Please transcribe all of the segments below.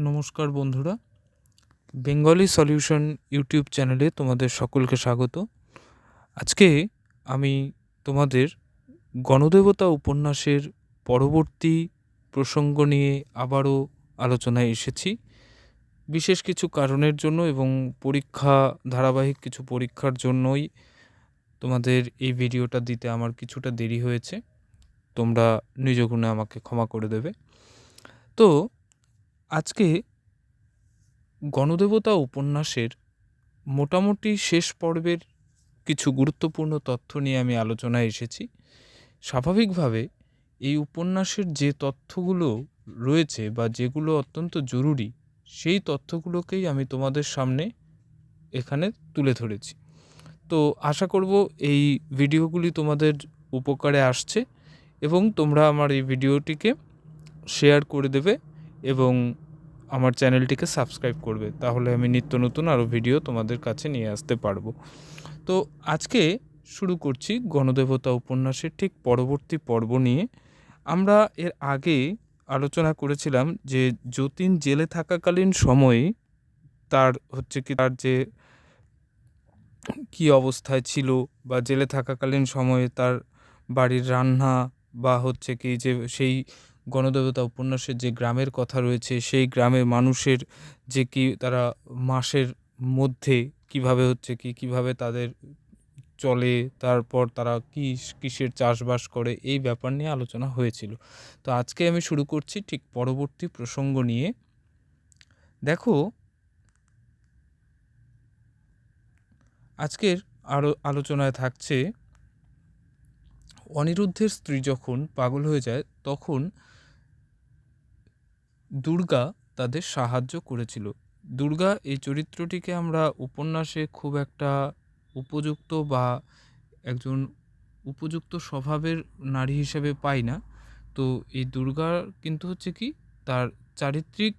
নমস্কার বন্ধুরা। Bengali solution YouTube চ্যানেলে তোমাদের সকলকে স্বাগত। আজকে আমি তোমাদের গণদেবতা উপন্যাসের পরবর্তী প্রসঙ্গ নিয়ে আবারও আলোচনায় এসেছি। বিশেষ কিছু কারণের জন্য এবং পরীক্ষা, ধারাবাহিক কিছু পরীক্ষার জন্যই তোমাদের এই ভিডিওটা দিতে আমার কিছুটা দেরি হয়েছে। তোমরা নিজ গুণে আমাকে ক্ষমা করে দেবে। তো আজকে গণদেবতা উপন্যাসের মোটামুটি শেষ পর্বের কিছু গুরুত্বপূর্ণ তথ্য নিয়ে আমি আলোচনায় এসেছি। স্বাভাবিকভাবে এই উপন্যাসের যে তথ্যগুলো রয়েছে বা যেগুলো অত্যন্ত জরুরি, সেই তথ্যগুলোকেই আমি তোমাদের সামনে এখানে তুলে ধরেছি। তো আশা করব এই ভিডিওগুলি তোমাদের উপকারে আসছে এবং তোমরা আমার এই ভিডিওটিকে শেয়ার করে দেবে এবং আমার চ্যানেলটিকে সাবস্ক্রাইব করবে, তাহলে আমি নিত্য নতুন আরও ভিডিও তোমাদের কাছে নিয়ে আসতে পারব। তো আজকে শুরু করছি গণদেবতা উপন্যাসের ঠিক পরবর্তী পর্ব নিয়ে। আমরা এর আগে আলোচনা করেছিলাম যে যতীন জেলে থাকাকালীন সময়ে তার হচ্ছে কি তার যে কী অবস্থায় ছিল বা জেলে থাকাকালীন সময়ে তার বাড়ির রান্না বা হচ্ছে কি যে সেই গণদেবতা উপন্যাসের যে গ্রামের কথা রয়েছে, সেই গ্রামের মানুষের যে কি তারা মাসের মধ্যে কীভাবে হচ্ছে কি, কীভাবে তাদের চলে, তারপর তারা কী, কিসের চাষবাস করে, এই ব্যাপার নিয়ে আলোচনা হয়েছিল। তো আজকে আমি শুরু করছি ঠিক পরবর্তী প্রসঙ্গ নিয়ে। দেখো, আজকের আরও আলোচনায় থাকছে অনিরুদ্ধের স্ত্রী যখন পাগল হয়ে যায়, তখন দুর্গা তাদের সাহায্য করেছিল। দুর্গা এই চরিত্রটিকে আমরা উপন্যাসে খুব একটা উপযুক্ত বা একজন উপযুক্ত স্বভাবের নারী হিসেবে পাই না। তো এই দুর্গার কিন্তু হচ্ছে কি, তার চারিত্রিক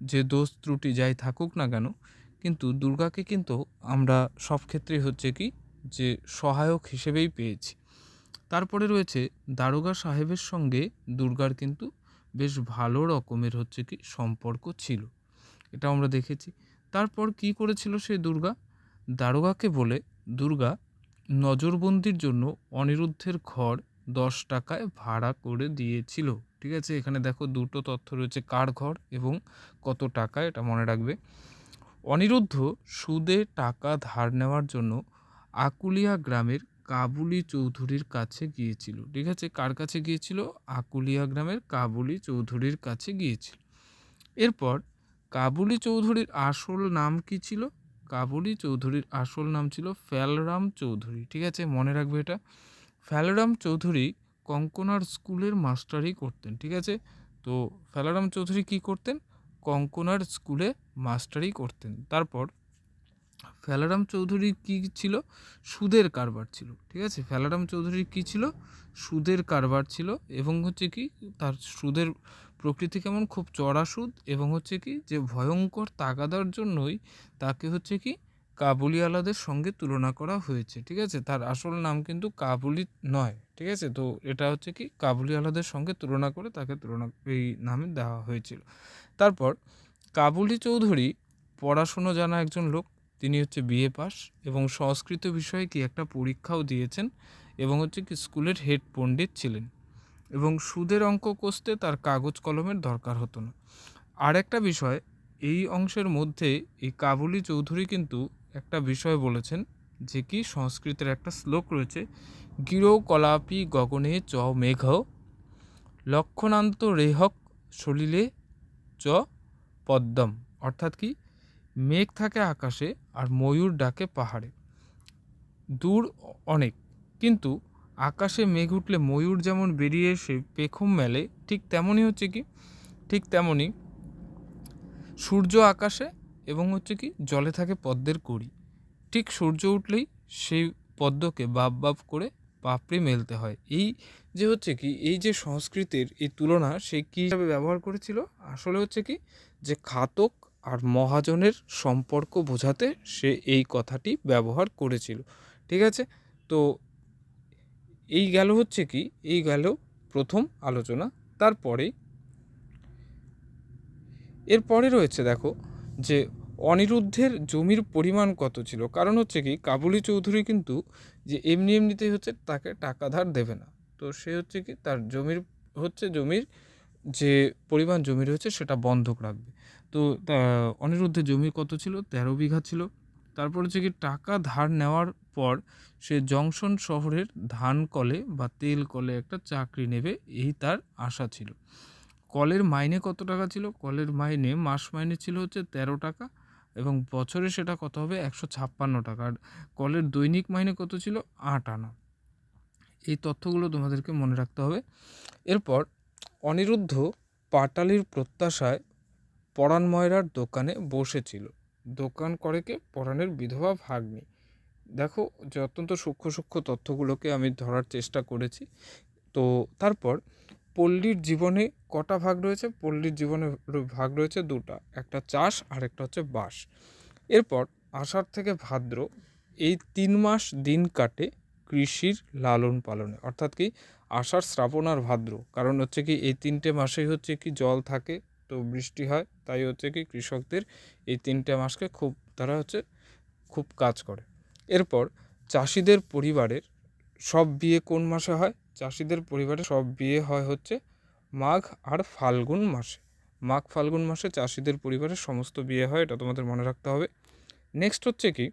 যে দোষ ত্রুটি যাই থাকুক না কেন, কিন্তু দুর্গাকে কিন্তু আমরা সব ক্ষেত্রেই হচ্ছে কি, যে সহায়ক হিসেবেই পেয়েছি। তারপরে রয়েছে দারোগা সাহেবের সঙ্গে দুর্গার কিন্তু বেশ ভালো রকমের হচ্ছে কি সম্পর্ক ছিল। এটা আমরা দেখেছি। তারপর কি করেছিল সেই দুর্গা? দারোগাকে বলে, দুর্গা, নজরবন্দির জন্য অনিরুদ্ধের ঘর দশ টাকায় ভাড়া করে দিয়েছিল। ঠিক আছে, এখানে দেখো দুটো তথ্য রয়েছে, কার ঘর এবং কত টাকা, এটা মনে রাখবে। অনিরুদ্ধ সুদে টাকা ধার নেওয়ার জন্য আকুলিয়া গ্রামের কাবুলি চৌধুরীর কাছে গিয়েছিল। ঠিক আছে? কার কাছে গিয়েছিল? আকুলিয়া গ্রামের কাবুলি চৌধুরীর কাছে গিয়েছিল। এরপর কাবুলি চৌধুরীর আসল নাম কি ছিল? কাবুলি চৌধুরীর আসল নাম ছিল ফ্যালরাম চৌধুরী। ঠিক আছে? মনে রাখবে এটা। ফ্যালরাম চৌধুরী কঙ্কনার স্কুলের মাস্টারই করতেন। ঠিক আছে? তো ফ্যালারাম চৌধুরী কি করতেন? কঙ্কনার স্কুলে মাস্টারই করতেন। তারপর ফেলারাম চৌধুরী কী ছিল? সুদের কারবার ছিল, ঠিক আছে? ফেলারাম চৌধুরীর কী ছিল? সুদের কারবার ছিল এবং হচ্ছে কি তার সুদের প্রকৃতি কেমন? খুব চড়া সুদ এবং হচ্ছে কি যে ভয়ঙ্কর তাগাদার জন্যই তাকে হচ্ছে কি কাবুলিওয়ালাদের সঙ্গে তুলনা করা হয়েছে, ঠিক আছে? তার আসল নাম কিন্তু কাবুলি নয়, ঠিক আছে? তো এটা হচ্ছে কি কাবুলিওয়ালাদের সঙ্গে তুলনা করে তাকে তুলনা এই নামে দেওয়া হয়েছিল। তারপর কাবুলি চৌধুরী পড়াশুনো জানা একজন লোক তিনি হচ্ছে বিএ পাস এবং সংস্কৃত বিষয়ে কি একটা পরীক্ষাও দিয়েছেন এবং হচ্ছে কি স্কুলের হেড পণ্ডিত ছিলেন এবং সুদের অঙ্ক কষতে তার কাগজ কলমের দরকার হতো না। আর একটা বিষয়, এই অংশের মধ্যে এই কাবুলি চৌধুরী কিন্তু একটা বিষয় বলেছেন যে কি সংস্কৃতের একটা শ্লোক রয়েছে, গিরো কলাপি গগনে চ মেঘ, লক্ষণান্ত রেহক সলিলে চ পদ্মম। অর্থাৎ কি মেঘ থাকে আকাশে আর ময়ূর ডাকে পাহাড়ে। দূর অনেক কিন্তু আকাশে মেঘ উঠলে ময়ূর যেমন বেরিয়ে এসে পেখম মেলে, ঠিক তেমনই হচ্ছে কি? ঠিক তেমনই সূর্য আকাশে এবং হচ্ছে কি জলে থাকে পদ্মের কড়ি। ঠিক সূর্য উঠলেই সেই পদ্মকে বাপ বাপ করে পাপড়ি মেলতে হয়। এই যে হচ্ছে কি, এই যে সংস্কৃতির এই তুলনা সে কী হিসাবে ব্যবহার করেছিল? আসলে হচ্ছে কি যে খাতক আর মহাজনের সম্পর্ক বোঝাতে সে এই কথাটি ব্যবহার করেছিল। ঠিক আছে? তো এই গেল হচ্ছে কি? এই গেল প্রথম আলোচনা। তারপরে এরপরে রয়েছে দেখো যে অনিরুদ্ধের জমির পরিমাণ কত ছিল? কারণ হচ্ছে কি, কাবুলি চৌধুরী কিন্তু যে এমনি এমনিতেই হচ্ছে তাকে টাকা ধার দেবে না। তো সে হচ্ছে কি, তার জমির হচ্ছে জমির যে পরিমাণ জমি রয়েছে সেটা বন্ধক রাখবে। তো অনিরুদ্ধের জমি কত ছিল? তেরো বিঘা ছিল। তারপর হচ্ছে কি, টাকা ধার নেওয়ার পর সে জংশন শহরের ধান কলে বা তেল কলে একটা চাকরি নেবে, এই তার আশা ছিল। কলের মাইনে কত টাকা ছিল? কলের মাইনে মাস মাইনে ছিল হচ্ছে তেরো টাকা এবং বছরে সেটা কত হবে? একশো ছাপ্পান্ন টাকা। আর কলের দৈনিক মাইনে কত ছিল? আট আনা। এই তথ্যগুলো তোমাদেরকে মনে রাখতে হবে। এরপর অনিরুদ্ধ পাটালির প্রত্যাশায় পরাণ ময়রার দোকানে বসেছিল। দোকান করে কে? পরাণের বিধবা ভাগ্নি। দেখো, যে অত্যন্ত সূক্ষ্ম সূক্ষ্ম তথ্যগুলোকে আমি ধরার চেষ্টা করেছি। তো তারপর, পল্লীর জীবনে কটা ভাগ রয়েছে? পল্লীর জীবনে ভাগ রয়েছে দুটা। একটা চাষ আর একটা হচ্ছে বাস। এরপর, আষাঢ় থেকে ভাদ্র, এই তিন মাস দিন কাটে কৃষির লালন পালনে। অর্থাৎ কি, আষাঢ়, শ্রাবণ আর ভাদ্র। কারণ হচ্ছে কি, এই তিনটে মাসেই হচ্ছে কি, জল থাকে তো বৃষ্টি হয়, তাই হচ্ছে কি কৃষকদের এই তিনটে মাসকে খুব, তারা হচ্ছে খুব কাজ করে। এরপর চাষিদের পরিবারের সব বিয়ে কোন মাসে হয়? চাষিদের পরিবারে সব বিয়ে হয় হচ্ছে মাঘ আর ফাল্গুন মাসে। মাঘ, ফাল্গুন মাসে চাষিদের পরিবারের সমস্ত বিয়ে হয়, এটা তোমাদের মনে রাখতে হবে। নেক্সট হচ্ছে কি,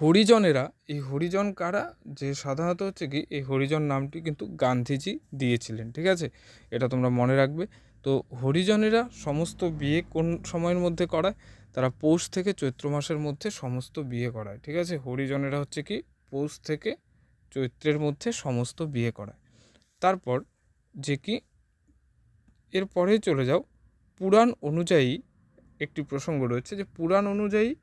হরিজনেরা, এই হরিজন কারা? যে সাধারণত হচ্ছে কি, এই হরিজন নামটি কিন্তু গান্ধীজি দিয়েছিলেন, ঠিক আছে? এটা তোমরা মনে রাখবে। তো হরিজনেরা সমস্ত বিয়ে কোন সময়ের মধ্যে করায়? তারা পৌষ থেকে চৈত্র মাসের মধ্যে সমস্ত বিয়ে করায়, ঠিক আছে? হরিজনেরা হচ্ছে কি? পৌষ থেকে চৈত্রের মধ্যে সমস্ত বিয়ে করায়। তারপর যে কি? এরপরে চলে যাও, পুরাণ অনুযায়ী একটি প্রসঙ্গ রয়েছে যে পুরাণ অনুযায়ী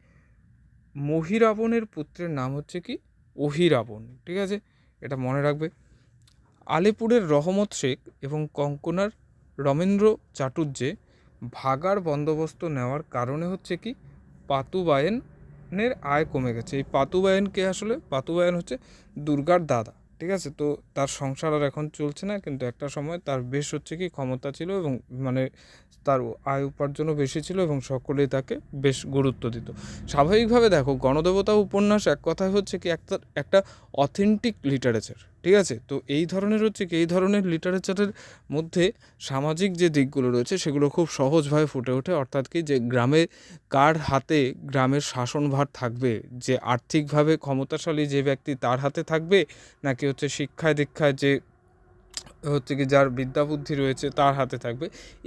মহিরাবণের পুত্রের নাম হচ্ছে কি? অহিরাবণ, ঠিক আছে? এটা মনে রাখবে। আলিপুরের রহমত শেখ এবং কঙ্কনার রমেন্দ্র চাটুর্যে ভাগার বন্দোবস্ত নেওয়ার কারণে হচ্ছে কি পাতুবায়েনের আয় কমে গেছে। এই পাতুবায়েনকে আসলে, পাতুবায়েন হচ্ছে দুর্গার দাদা, ঠিক আছে? তো তার সংসার আর এখন চলছে না, কিন্তু একটা সময় তার বেশ হচ্ছে কি ক্ষমতা ছিল এবং মানে তার আয় উপার্জনও বেশি ছিল এবং সকলেই তাকে বেশ গুরুত্ব দিত। স্বাভাবিকভাবে দেখো, গণদেবতা উপন্যাস এক কথায় হচ্ছে কি একটা একটা অথেন্টিক লিটারেচার ঠিক আছে? তো এই ধরনের হচ্ছে কি, এই ধরনের লিটারেচারের মধ্যে সামাজিক যে দিকগুলো রয়েছে, সেগুলো খুব সহজভাবে ফুটে ওঠে। অর্থাৎ কি, যে গ্রামে কার হাতে গ্রামের শাসনভার থাকবে? যে আর্থিকভাবে ক্ষমতাশালী যে ব্যক্তি তার হাতে থাকবে? নাকি হচ্ছে শিক্ষায় দীক্ষায় যে হচ্ছে কি, যার বিদ্যা বুদ্ধি রয়েছে তার হাতে থাকবে?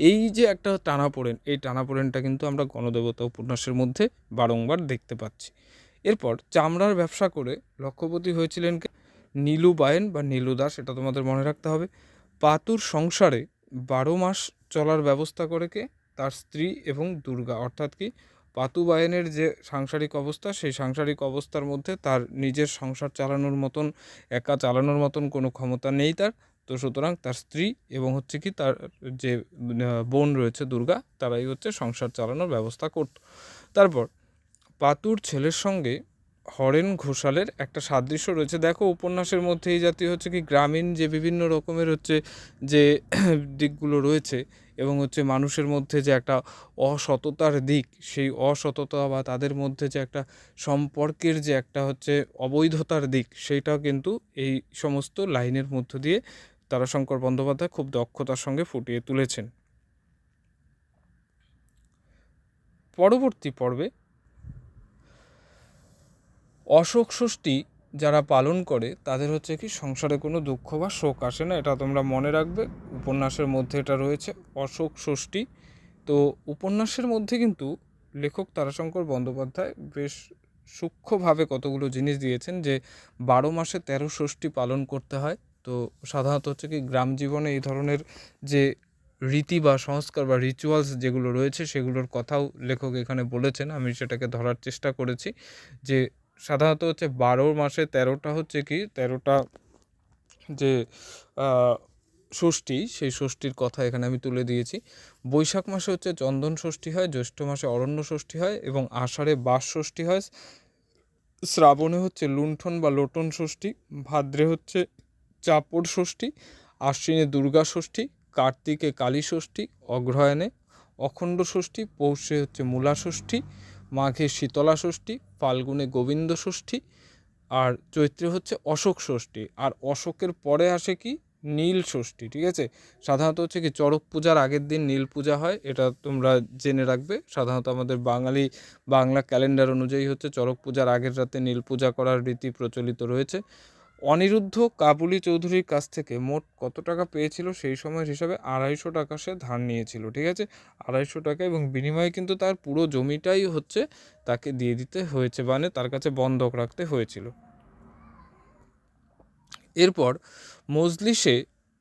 এই যে একটা টানাপোড়েন, এই টানাপোড়েনটা কিন্তু আমরা গণদেবতা উপন্যাসের মধ্যে বারংবার দেখতে পাচ্ছি। এরপর চামড়ার ব্যবসা করে লক্ষ্যপতি হয়েছিলেন নীলু বায়েন বা নীলু দাস, এটা তোমাদের মনে রাখতে হবে। পাতুর সংসারে বারো মাস চলার ব্যবস্থা করে কে? তার স্ত্রী এবং দুর্গা। অর্থাৎ কি পাতু বায়েনের যে সাংসারিক অবস্থা, সেই সাংসারিক অবস্থার মধ্যে তার নিজের সংসার চালানোর মতন, একা চালানোর মতন কোনো ক্ষমতা নেই তার। তো সুতরাং তার স্ত্রী এবং হচ্ছে কি তার যে বোন রয়েছে দুর্গা, তারাই হচ্ছে সংসার চালানোর ব্যবস্থা করত। তারপর পাতুর ছেলের সঙ্গে হরেন ঘোষালের একটা সাদৃশ্য রয়েছে। দেখো, উপন্যাসের মধ্যে এই জাতীয় হচ্ছে কি, গ্রামীণ যে বিভিন্ন রকমের হচ্ছে যে দিকগুলো রয়েছে এবং হচ্ছে মানুষের মধ্যে যে একটা অসততার দিক, সেই অসততা বা তাদের মধ্যে যে একটা সম্পর্কের যে একটা হচ্ছে অবৈধতার দিক সেইটাও কিন্তু এই সমস্ত লাইনের মধ্য দিয়ে তারাশঙ্কর বন্দ্যোপাধ্যায় খুব দক্ষতার সঙ্গে ফুটিয়ে তুলেছেন। পরবর্তী পর্বে অশোক ষষ্ঠী যারা পালন করে, তাদের হচ্ছে কি সংসারে কোনো দুঃখ বা শোক আসে না, এটা তোমরা মনে রাখবে। উপন্যাসের মধ্যে এটা রয়েছে অশোক ষষ্ঠী তো উপন্যাসের মধ্যে কিন্তু লেখক তারাশঙ্কর বন্দ্যোপাধ্যায় বেশ সূক্ষ্মভাবে কতগুলো জিনিস দিয়েছেন যে, বারো মাসে তেরো ষষ্ঠী পালন করতে হয়। তো সাধারণত হচ্ছে কি গ্রাম জীবনে এই ধরনের যে রীতি বা সংস্কার বা রিচুয়ালস যেগুলো রয়েছে, সেগুলোর কথাও লেখক এখানে বলেছেন। আমি সেটাকে ধরার চেষ্টা করেছি যে সাধারণত হচ্ছে বারো মাসে তেরোটা হচ্ছে কি, তেরোটা যে ষষ্ঠী, সেই ষষ্ঠীর কথা এখানে আমি তুলে দিয়েছি। বৈশাখ মাসে হচ্ছে চন্দন ষষ্ঠী হয়, জ্যৈষ্ঠ মাসে অরণ্য ষষ্ঠী হয় এবং আষাঢ়ে বাস ষষ্ঠী হয়। শ্রাবণে হচ্ছে লুণ্ঠন বা লোটন ষষ্ঠী, ভাদ্রে হচ্ছে চাপড় ষষ্ঠী, আশ্বিনে দুর্গা ষষ্ঠী, কার্তিকে কালী ষষ্ঠী, অগ্রহায়ণে অখণ্ড ষষ্ঠী, পৌষে হচ্ছে মূলা ষষ্ঠী মাঘে শীতলা ষষ্ঠী, ফাল্গুনে গোবিন্দ ষষ্ঠী আর চৈত্রে হচ্ছে অশোক ষষ্ঠী। আর অশোকের পরে আসে কি? নীল ষষ্ঠী, ঠিক আছে? সাধারণত হচ্ছে কি চড়ক পূজার আগের দিন নীল পূজা হয়, এটা তোমরা জেনে রাখবে। সাধারণত আমাদের বাঙালি বাংলা ক্যালেন্ডার অনুযায়ী হচ্ছে চড়ক পূজার আগের রাতে নীল পূজা করার রীতি প্রচলিত রয়েছে। অনিরুদ্ধ কাবুলি চৌধুরীর কাছ থেকে মোট কত টাকা পেয়েছিল? সেই সময়ের হিসাবে আড়াইশো টাকা সে ধার নিয়েছিল, ঠিক আছে? আড়াইশো টাকা এবং বিনিময়ে কিন্তু তার পুরো জমিটাই হচ্ছে তাকে দিয়ে দিতে হয়েছে মানে তার কাছে বন্ধক রাখতে হয়েছিল। এরপর মজলিসে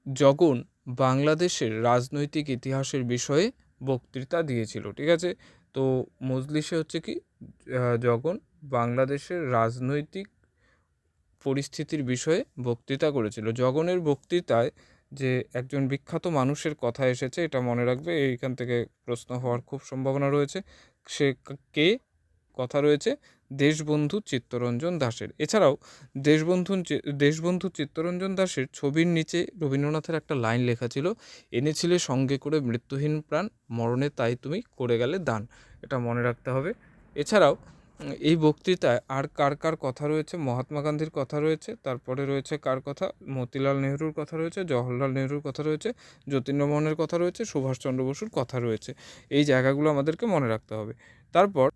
জগন বাংলাদেশের রাজনৈতিক ইতিহাসের বিষয়ে বক্তৃতা দিয়েছিল, ঠিক আছে? তো মজলিসে হচ্ছে কি জগন বাংলাদেশের রাজনৈতিক পরিস্থিতির বিষয়ে বক্তৃতা করেছিল। জগনের বক্তৃতায় যে একজন বিখ্যাত মানুষের কথা এসেছে, এটা মনে রাখবে, এইখান থেকে প্রশ্ন হওয়ার খুব সম্ভাবনা রয়েছে। সে কে? কথা রয়েছে, দেশবন্ধু চিত্তরঞ্জন দাসের এছাড়াও দেশবন্ধু দেশবন্ধু চিত্তরঞ্জন দাসের ছবির নিচে রবীন্দ্রনাথের একটা লাইন লেখা ছিল, এনেছিলে সঙ্গে করে মৃত্যুহীন প্রাণ, মরণে তাই তুমি করে গেলে দান। এটা মনে রাখতে হবে। এছাড়াও এই বক্তৃতায় আর কার কার কথা রয়েছে? মহাত্মা গান্ধীর কথা রয়েছে, তারপরে রয়েছে কার কথা? মতিলাল নেহরুর কথা রয়েছে, জওহরলাল নেহরুর কথা রয়েছে যতীন্দ্রমোহনের কথা রয়েছে, সুভাষচন্দ্র বসুর কথা রয়েছে। এই জায়গাগুলো আমাদেরকে মনে রাখতে হবে। তারপর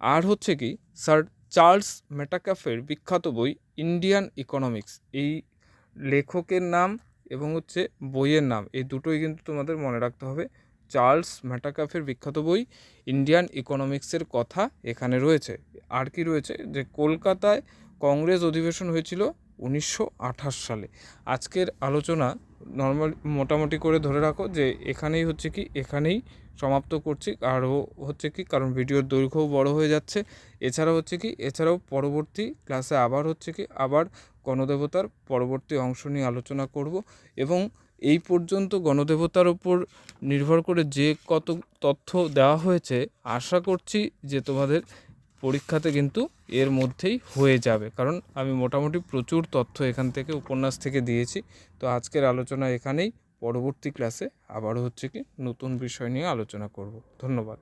আর হচ্ছে কি, স্যার চার্লস মেটাকাফের বিখ্যাত বই ইন্ডিয়ান ইকোনমিক্স। এই লেখকের নাম এবং হচ্ছে বইয়ের নাম, এই দুটোই কিন্তু তোমাদের মনে রাখতে হবে। চার্লস মেটাকাফের বিখ্যাত বই ইন্ডিয়ান ইকোনমিক্সের কথা এখানে রয়েছে। আর কি রয়েছে? যে কলকাতায় কংগ্রেস অধিবেশন হয়েছিল উনিশশো আঠাশ সালে। আজকের আলোচনা নর্মাল মোটামুটি করে ধরে রাখো যে এখানেই হচ্ছে কি, এখানেই সমাপ্ত করছি। আরও হচ্ছে কি, কারণ ভিডিওর দৈর্ঘ্যও বড় হয়ে যাচ্ছে। এছাড়া হচ্ছে কি, এছাড়াও পরবর্তী ক্লাসে আবার হচ্ছে কি, আবার গণদেবতার পরবর্তী অংশ নিয়ে আলোচনা করব। এবং এই পর্যন্ত গণদেবতার উপর নির্ভর করে যে কত তথ্য দেওয়া হয়েছে, আশা করছি যে তোমাদের পরীক্ষাতে কিন্তু এর মধ্যেই হয়ে যাবে। কারণ আমি মোটামুটি প্রচুর তথ্য এখান থেকে উপন্যাস থেকে দিয়েছি। তো আজকের আলোচনা এখানেই, পরবর্তী ক্লাসে আবারও হচ্ছে কি নতুন বিষয় নিয়ে আলোচনা করব। ধন্যবাদ।